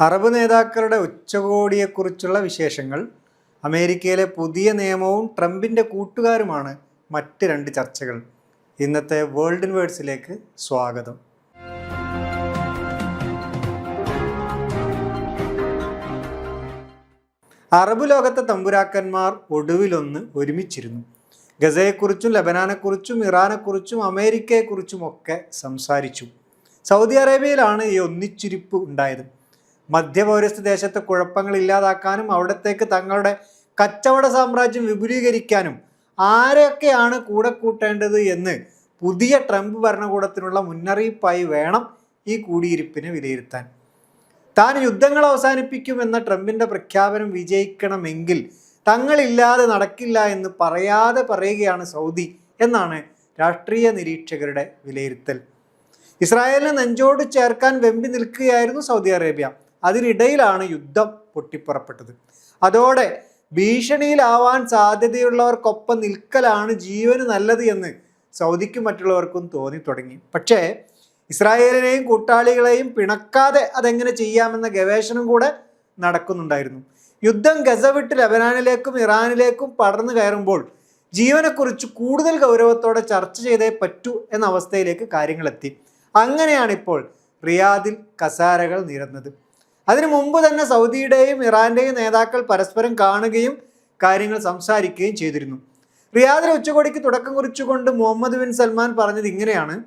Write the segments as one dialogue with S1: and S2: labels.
S1: Arab നേതാക്കളുടെ ഉച്ചകോടിയെക്കുറിച്ചുള്ള വിശേഷങ്ങൾ അമേരിക്കയിലെ പുതിയ നിയമവും ട്രംപിന്റെ കൂട്ടുകാരുമാണ് മറ്റ് രണ്ട് ചർച്ചകൾ. ഇന്നത്തെ വേൾഡ് ഇൻ വേർഡ്സിലേക്ക് സ്വാഗതം. അറബ് ലോകത്തെ തമ്പുരാക്കന്മാർ ഒടുവിലൊന്ന് ഒരുമിച്ചിരുന്നു. ഗസയെക്കുറിച്ചും ലബനാനെക്കുറിച്ചും ഇറാനെക്കുറിച്ചും അമേരിക്കയെക്കുറിച്ചും ഒക്കെ സംസാരിച്ചു. സൗദി അറേബ്യയിലാണ് ഈ ഒന്നിച്ചിരിപ്പ് ഉണ്ടായത്. മധ്യപൗരസ്ത്യ ദേശത്തെ കുഴപ്പങ്ങൾ ഇല്ലാതാക്കാനും അവിടത്തേക്ക് തങ്ങളുടെ കച്ചവട സാമ്രാജ്യം വിപുലീകരിക്കാനും ആരൊക്കെയാണ് കൂടെ കൂട്ടേണ്ടത് എന്ന് പുതിയ ട്രംപ് ഭരണകൂടത്തിനുള്ള മുന്നറിയിപ്പായി വേണം ഈ കൂടിയിരിപ്പിനെ വിലയിരുത്താൻ. താൻ യുദ്ധങ്ങൾ അവസാനിപ്പിക്കുമെന്ന ട്രംപിന്റെ പ്രഖ്യാപനം വിജയിക്കണമെങ്കിൽ തങ്ങളില്ലാതെ നടക്കില്ല എന്ന് പറയാതെ പറയുകയാണ് സൗദി എന്നാണ് രാഷ്ട്രീയ നിരീക്ഷകരുടെ വിലയിരുത്തൽ. ഇസ്രായേലിനെ നെഞ്ചോട് ചേർക്കാൻ വെമ്പി നിൽക്കുകയായിരുന്നു സൗദി അറേബ്യ. അതിനിടയിലാണ് യുദ്ധം പൊട്ടിപ്പുറപ്പെട്ടത്. അതോടെ ഭീഷണിയിലാവാൻ സാധ്യതയുള്ളവർക്കൊപ്പം നിൽക്കലാണ് ജീവന് നല്ലത് എന്ന് സൗദിക്കും മറ്റുള്ളവർക്കും തോന്നി തുടങ്ങി. പക്ഷേ ഇസ്രായേലിനെയും കൂട്ടാളികളെയും പിണക്കാതെ അതെങ്ങനെ ചെയ്യാമെന്ന ഗവേഷണം കൂടെ നടക്കുന്നുണ്ടായിരുന്നു. യുദ്ധം ഗസ വിട്ട് ലബനാനിലേക്കും ഇറാനിലേക്കും പടർന്നു കയറുമ്പോൾ ജീവനെക്കുറിച്ച് കൂടുതൽ ഗൗരവത്തോടെ ചർച്ച ചെയ്തേ പറ്റൂ എന്ന അവസ്ഥയിലേക്ക് കാര്യങ്ങളെത്തി. അങ്ങനെയാണിപ്പോൾ റിയാദിൽ കസാരകൾ നിരന്നത്. അതിനു മുമ്പ് തന്നെ സൗദിയുടെയും ഇറാന്റെയും നേതാക്കൾ പരസ്പരം കാണുകയും കാര്യങ്ങൾ സംസാരിക്കുകയും ചെയ്തിരുന്നു. റിയാദിലെ ഉച്ചകോടിക്ക് തുടക്കം കുറിച്ചുകൊണ്ട് മുഹമ്മദ് ബിൻ സൽമാൻ പറഞ്ഞത് ഇങ്ങനെയാണ്.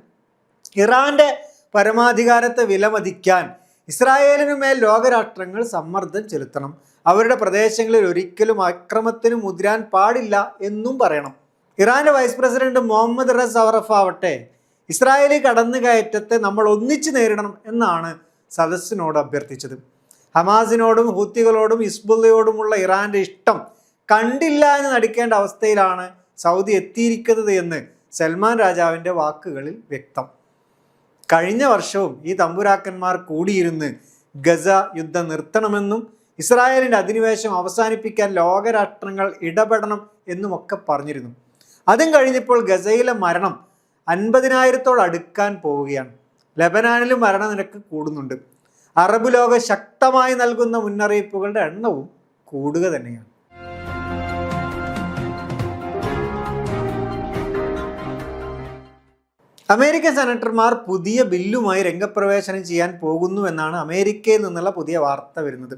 S1: ഇറാന്റെ പരമാധികാരത്തെ വിലമതിക്കാൻ ഇസ്രായേലിനു മേൽ ലോകരാഷ്ട്രങ്ങൾ സമ്മർദ്ദം ചെലുത്തണം. അവരുടെ പ്രദേശങ്ങളിൽ ഒരിക്കലും അക്രമത്തിന് മുതിരാൻ പാടില്ല എന്നും പറയണം. ഇറാന്റെ vice president Mohammad Reza Aref ആവട്ടെ ഇസ്രായേലി കടന്നുകയറ്റത്തെ നമ്മൾ ഒന്നിച്ചു നേരിടണം എന്നാണ് സദസ്സിനോട് അഭ്യർത്ഥിച്ചത്. ഹമാസിനോടും ഹൂത്തികളോടും ഇസ്ബുള്ളയോടുമുള്ള ഇറാന്റെ ഇഷ്ടം കണ്ടില്ല എന്ന് നടിക്കേണ്ട അവസ്ഥയിലാണ് സൗദി എത്തിയിരിക്കുന്നത് എന്ന് സൽമാൻ രാജാവിന്റെ വാക്കുകളിൽ വ്യക്തം. കഴിഞ്ഞ വർഷവും ഈ തമ്പുരാക്കന്മാർ കൂടിയിരുന്ന് ഗസ യുദ്ധം നിർത്തണമെന്നും ഇസ്രായേലിന്റെ അധിനിവേശം അവസാനിപ്പിക്കാൻ ലോകരാഷ്ട്രങ്ങൾ ഇടപെടണം എന്നുമൊക്കെ പറഞ്ഞിരുന്നു. അതും കഴിഞ്ഞപ്പോൾ ഗസയിലെ മരണം അൻപതിനായിരത്തോട് അടുക്കാൻ പോവുകയാണ്. ലബനാനിലും മരണനിരക്ക് കൂടുന്നുണ്ട്. അറബ് ലോകം ശക്തമായി നൽകുന്ന മുന്നറിയിപ്പുകളുടെ എണ്ണവും കൂടുക തന്നെയാണ്. അമേരിക്കൻ സെനറ്റർമാർ പുതിയ ബില്ലുമായി രംഗപ്രവേശനം ചെയ്യാൻ പോകുന്നു എന്നാണ് അമേരിക്കയിൽ നിന്നുള്ള പുതിയ വാർത്ത വരുന്നത്.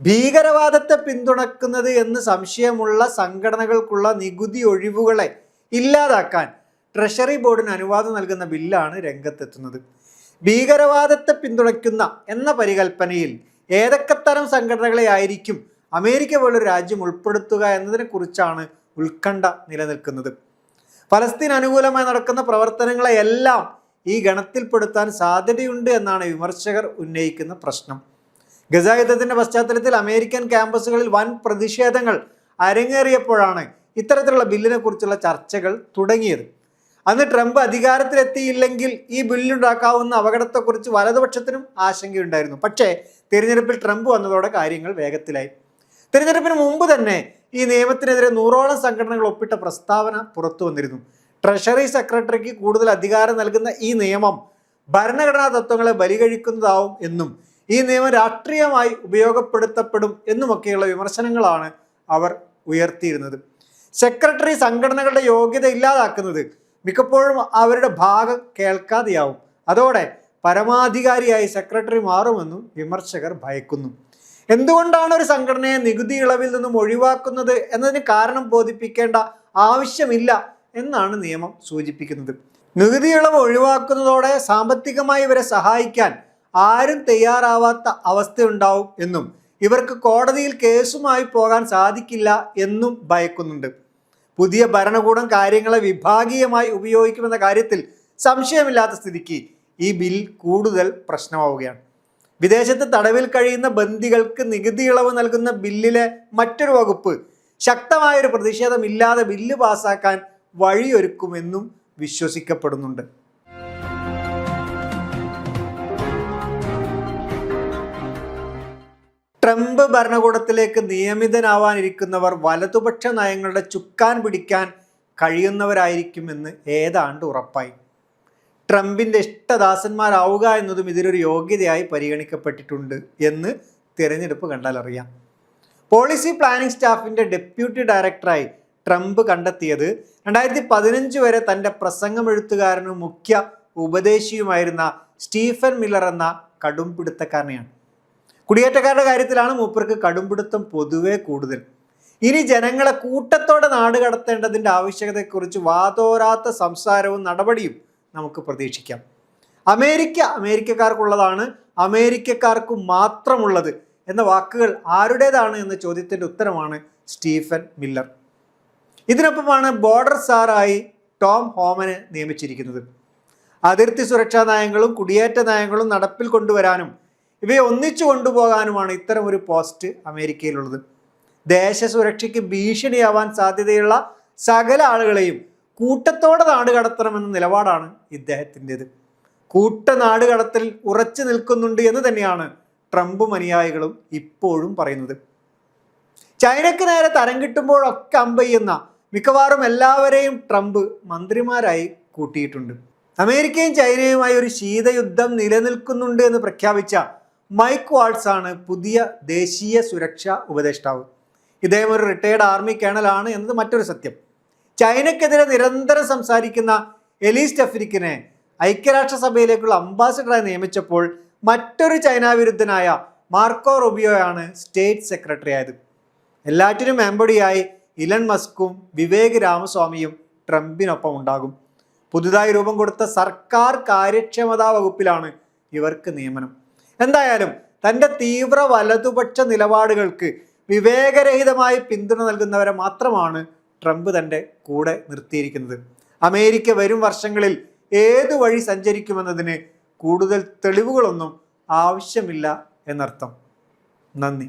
S1: ഭീകരവാദത്തെ പിന്തുണക്കുന്നത് എന്ന് സംശയമുള്ള സംഘടനകൾക്കുള്ള നികുതി ഒഴിവുകളെ ഇല്ലാതാക്കാൻ ട്രഷറി ബോർഡിന് അനുവാദം നൽകുന്ന ബില്ലാണ് രംഗത്തെത്തുന്നത്. ഭീകരവാദത്തെ പിന്തുണയ്ക്കുന്ന എന്ന പരികൽപ്പനയിൽ ഏതൊക്കെ തരം സംഘടനകളെ ആയിരിക്കും അമേരിക്ക പോലൊരു രാജ്യം ഉൾപ്പെടുത്തുക എന്നതിനെക്കുറിച്ചാണ് ഉത്കണ്ഠ നിലനിൽക്കുന്നത്. ഫലസ്തീൻ അനുകൂലമായി നടക്കുന്ന പ്രവർത്തനങ്ങളെയെല്ലാം ഈ ഗണത്തിൽപ്പെടുത്താൻ സാധ്യതയുണ്ട് എന്നാണ് വിമർശകർ ഉന്നയിക്കുന്ന പ്രശ്നം. ഗസ യുദ്ധത്തിന്റെ പശ്ചാത്തലത്തിൽ അമേരിക്കൻ ക്യാമ്പസുകളിൽ വൻ പ്രതിഷേധങ്ങൾ അരങ്ങേറിയപ്പോഴാണ് ഇത്തരത്തിലുള്ള ബില്ലിനെ കുറിച്ചുള്ള ചർച്ചകൾ തുടങ്ങിയത്. അന്ന് ട്രംപ് അധികാരത്തിലെത്തിയില്ലെങ്കിൽ ഈ ബില്ലുണ്ടാക്കാവുന്ന അപകടത്തെക്കുറിച്ച് വലതുപക്ഷത്തിനും ആശങ്കയുണ്ടായിരുന്നു. പക്ഷേ തിരഞ്ഞെടുപ്പിൽ ട്രംപ് വന്നതോടെ കാര്യങ്ങൾ വേഗത്തിലായി. തിരഞ്ഞെടുപ്പിന് മുമ്പ് തന്നെ ഈ നിയമത്തിനെതിരെ നൂറോളം സംഘടനകൾ ഒപ്പിട്ട പ്രസ്താവന പുറത്തു വന്നിരുന്നു. ട്രഷറി സെക്രട്ടറിക്ക് കൂടുതൽ അധികാരം നൽകുന്ന ഈ നിയമം ഭരണഘടനാ തത്വങ്ങളെ ബലികഴിക്കുന്നതാവും എന്നും ഈ നിയമം രാഷ്ട്രീയമായി ഉപയോഗപ്പെടുത്തപ്പെടും എന്നുമൊക്കെയുള്ള വിമർശനങ്ങളാണ് അവർ ഉയർത്തിയിരുന്നത്. സെക്രട്ടറി സംഘടനകളുടെ യോഗ്യത ഇല്ലാതാക്കുന്നത് മിക്കപ്പോഴും അവരുടെ ഭാഗം കേൾക്കാതെയാവും. അതോടെ പരമാധികാരിയായി സെക്രട്ടറി മാറുമെന്നും വിമർശകർ ഭയക്കുന്നു. എന്തുകൊണ്ടാണ് ഒരു സംഘടനയെ നികുതി ഇളവിൽ നിന്നും ഒഴിവാക്കുന്നത് എന്നതിന് കാരണം ബോധിപ്പിക്കേണ്ട ആവശ്യമില്ല എന്നാണ് നിയമം സൂചിപ്പിക്കുന്നത്. നികുതി ഇളവ് ഒഴിവാക്കുന്നതോടെ സാമ്പത്തികമായി ഇവരെ സഹായിക്കാൻ ആരും തയ്യാറാവാത്ത അവസ്ഥയുണ്ടാവും എന്നും ഇവർക്ക് കോടതിയിൽ കേസുമായി പോകാൻ സാധിക്കില്ല എന്നും ഭയക്കുന്നുണ്ട്. പുതിയ ഭരണകൂടം കാര്യങ്ങളെ വിഭാഗീയമായി ഉപയോഗിക്കുമെന്ന കാര്യത്തിൽ സംശയമില്ലാത്ത സ്ഥിതിക്ക് ഈ ബിൽ കൂടുതൽ പ്രശ്നമാവുകയാണ്. വിദേശത്ത് തടവിൽ കഴിയുന്ന ബന്ദികൾക്ക് നികുതി ഇളവ് നൽകുന്ന ബില്ലിലെ മറ്റൊരു വകുപ്പ് ശക്തമായൊരു പ്രതിഷേധമില്ലാതെ ബില്ല് പാസാക്കാൻ വഴിയൊരുക്കുമെന്നും വിശ്വസിക്കപ്പെടുന്നുണ്ട്. ട്രംപ് ഭരണകൂടത്തിലേക്ക് നിയമിതനാവാനിരിക്കുന്നവർ വലതുപക്ഷ നയങ്ങളുടെ ചുക്കാൻ പിടിക്കാൻ കഴിയുന്നവരായിരിക്കുമെന്ന് ഏതാണ്ട് ഉറപ്പായി. ട്രംപിന്റെ ഇഷ്ടദാസന്മാരാവുക എന്നതും ഇതിലൊരു യോഗ്യതയായി പരിഗണിക്കപ്പെട്ടിട്ടുണ്ട് എന്ന് തിരഞ്ഞെടുപ്പ് കണ്ടാൽ അറിയാം. പോളിസി പ്ലാനിംഗ് സ്റ്റാഫിന്റെ ഡെപ്യൂട്ടി ഡയറക്ടറായി ട്രംപ് കണ്ടെത്തിയത് രണ്ടായിരത്തി പതിനഞ്ച് വരെ തന്റെ പ്രസംഗം എഴുത്തുകാരനും മുഖ്യ ഉപദേശിയുമായിരുന്ന സ്റ്റീഫൻ മില്ലർ എന്ന കടുംപിടുത്തക്കാരനെയാണ്. കുടിയേറ്റക്കാരുടെ കാര്യത്തിലാണ് മൂപ്പർക്ക് കടുംപിടുത്തം പൊതുവെ കൂടുതൽ. ഇനി ജനങ്ങളെ കൂട്ടത്തോടെ നാട് കടത്തേണ്ടതിന്റെ ആവശ്യകതയെക്കുറിച്ച് വാതോരാത്ത സംസാരവും നടപടിയും നമുക്ക് പ്രതീക്ഷിക്കാം. അമേരിക്ക അമേരിക്കക്കാർക്കുള്ളതാണ് അമേരിക്കക്കാർക്ക് മാത്രമുള്ളത് എന്ന വാക്കുകൾ ആരുടേതാണ് എന്ന ചോദ്യത്തിന്റെ ഉത്തരമാണ് സ്റ്റീഫൻ മില്ലർ. ഇതിനൊപ്പമാണ് ബോർഡർ സാറായി ടോം ഹോമനെ നിയമിച്ചിരിക്കുന്നത്. അതിർത്തി സുരക്ഷാ നയങ്ങളും കുടിയേറ്റ നയങ്ങളും നടപ്പിൽ കൊണ്ടുവരാനും ഇവയെ ഒന്നിച്ചു കൊണ്ടുപോകാനുമാണ് ഇത്തരം ഒരു പോസ്റ്റ് അമേരിക്കയിലുള്ളത്. ദേശസുരക്ഷയ്ക്ക് ഭീഷണിയാവാൻ സാധ്യതയുള്ള സകല ആളുകളെയും കൂട്ടത്തോടെ നാട് കടത്തണമെന്ന നിലപാടാണ് ഇദ്ദേഹത്തിന്റെത്. കൂട്ട നാട് കടത്തൽ ഉറച്ചു നിൽക്കുന്നുണ്ട് എന്ന് തന്നെയാണ് ട്രംപും അനുയായികളും ഇപ്പോഴും പറയുന്നത്. ചൈനയ്ക്ക് നേരെ തരം കിട്ടുമ്പോഴൊക്കെ അമ്പയ്യുന്ന മിക്കവാറും എല്ലാവരെയും ട്രംപ് മന്ത്രിമാരായി കൂട്ടിയിട്ടുണ്ട്. അമേരിക്കയും ചൈനയുമായി ഒരു ശീതയുദ്ധം നിലനിൽക്കുന്നുണ്ട് എന്ന് പ്രഖ്യാപിച്ച മൈക്ക് വാൾസ് ആണ് പുതിയ ദേശീയ സുരക്ഷാ ഉപദേഷ്ടാവ്. ഇദ്ദേഹം ഒരു റിട്ടയർഡ് ആർമി കേണലാണ് എന്നത് മറ്റൊരു സത്യം. ചൈനയ്ക്കെതിരെ നിരന്തരം സംസാരിക്കുന്ന എലീസ് ടെഫ്രിക്കിനെ ഐക്യരാഷ്ട്രസഭയിലേക്കുള്ള അംബാസിഡറായി നിയമിച്ചപ്പോൾ മറ്റൊരു ചൈന വിരുദ്ധനായ മാർക്കോ റൂബിയോയാണ് സ്റ്റേറ്റ് സെക്രട്ടറി ആയത്. എല്ലാറ്റിനും മേമ്പടിയായി ഇലൻ മസ്കും വിവേക് രാമസ്വാമിയും ട്രംപിനൊപ്പം ഉണ്ടാകും. പുതുതായി രൂപം കൊടുത്ത സർക്കാർ കാര്യക്ഷമതാ വകുപ്പിലാണ് ഇവർക്ക് നിയമനം. എന്തായാലും തന്റെ തീവ്ര വലതുപക്ഷ നിലപാടുകൾക്ക് വിവേകരഹിതമായി പിന്തുണ നൽകുന്നവരെ മാത്രമാണ് ട്രംപ് തന്റെ കൂടെ നിർത്തിയിരിക്കുന്നത്. അമേരിക്ക വരും വർഷങ്ങളിൽ ഏതു വഴി സഞ്ചരിക്കുമെന്നതിന് കൂടുതൽ തെളിവുകളൊന്നും ആവശ്യമില്ല എന്നർത്ഥം. നന്ദി.